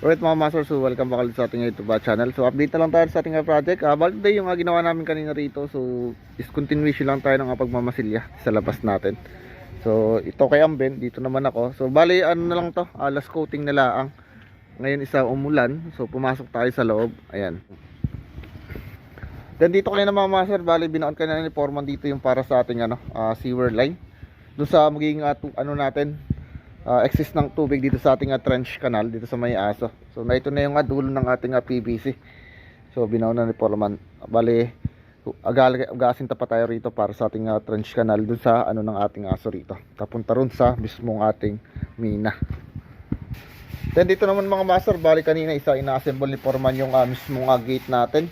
Alright mga master, so welcome back ulit sa ating YouTube channel. So update na lang tayo sa ating project. Uh, balik day yung uh, ginawa namin kanina rito. So is continuation lang tayo ng pagmamasilya sa labas natin. So ito kay Amben, dito naman ako. So bali ano na lang to, uh, last coating na lang. Ngayon isa umulan, so pumasok tayo sa loob. Ayan. Then dito kanina mga master, bali binaon kanina ni Foreman dito yung para sa ating ano, uh, sewer line. Doon sa magiging uh, ano natin, uh, excess ng tubig dito sa ating uh, trench canal dito sa may aso. So na ito na yung uh, dulo ng ating uh, PVC. So binaw na ni Foreman. Bali agasin pa tayo rito para sa ating uh, trench canal dun sa ano ng ating aso rito. Papunta ron sa mismong ating mina. Then dito naman mga master, bali kanina isa ina-assemble ni Foreman yung uh, mismong uh, gate natin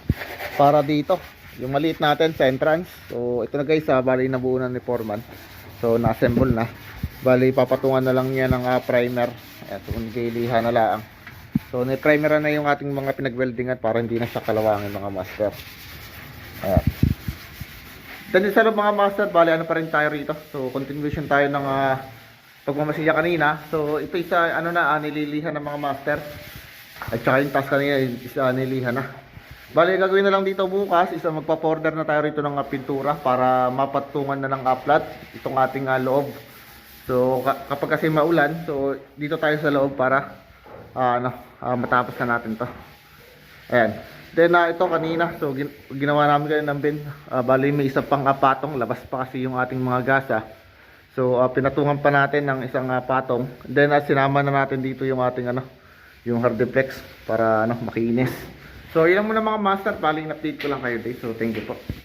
para dito. Yung maliit natin sa entrance. So ito na guys, uh, bali nabuo na ni Foreman. So na-assemble na. Bali papatungan na lang niya ng uh, primer. Ayan, so nagilihan na lang. So ni-primer na yung ating mga pinag-weldingan para hindi na siya kalawangin mga master. Ayan. Then sa loob mga master, bali ano pa rin tayo rito. So continuation tayo ng uh, pagmamasilya kanina. So ito isa ano na uh, nililihan ng mga master. At saka yung task kanina isa nililihan na. Bali gagawin na lang dito bukas, isa magpa-order na tayo rito ng uh, pintura para mapatungan na ng uplat itong ating uh, loob. So ka- kapag kasi maulan, so dito tayo sa loob para ah, ano, ah, matapos na natin 'to. Ayan. Then na ito kanina, so gin- ginawa namin kayo ng bin. Ah, bali may isa pang ah, patong, labas pa kasi yung ating mga gasa. So ah, pinatungan pa natin ng isang ah, patong. Then ah, sinama na natin dito yung ating ano, yung hardiplex para ano, makinis. So yun muna mga master, bali in-update ko lang kayo day. So thank you po.